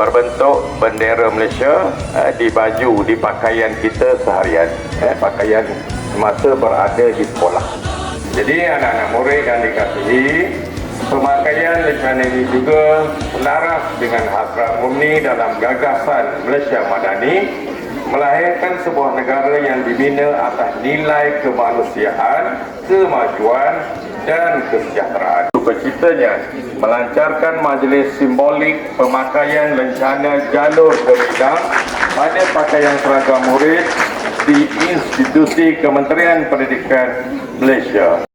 berbentuk bendera Malaysia uh, di baju di pakaian kita seharian. Eh, pakaian semasa berada di sekolah. Jadi anak-anak murid yang dikasihi pemakaian lejman ini juga selaras dengan hasrat murni dalam gagasan Malaysia Madani melahirkan sebuah negara yang dibina atas nilai kemanusiaan, kemajuan dan kesejahteraan. Cita-citanya melancarkan majlis simbolik pemakaian lencana jalur ke bidang pada pakaian seragam murid di institusi Kementerian Pendidikan Malaysia.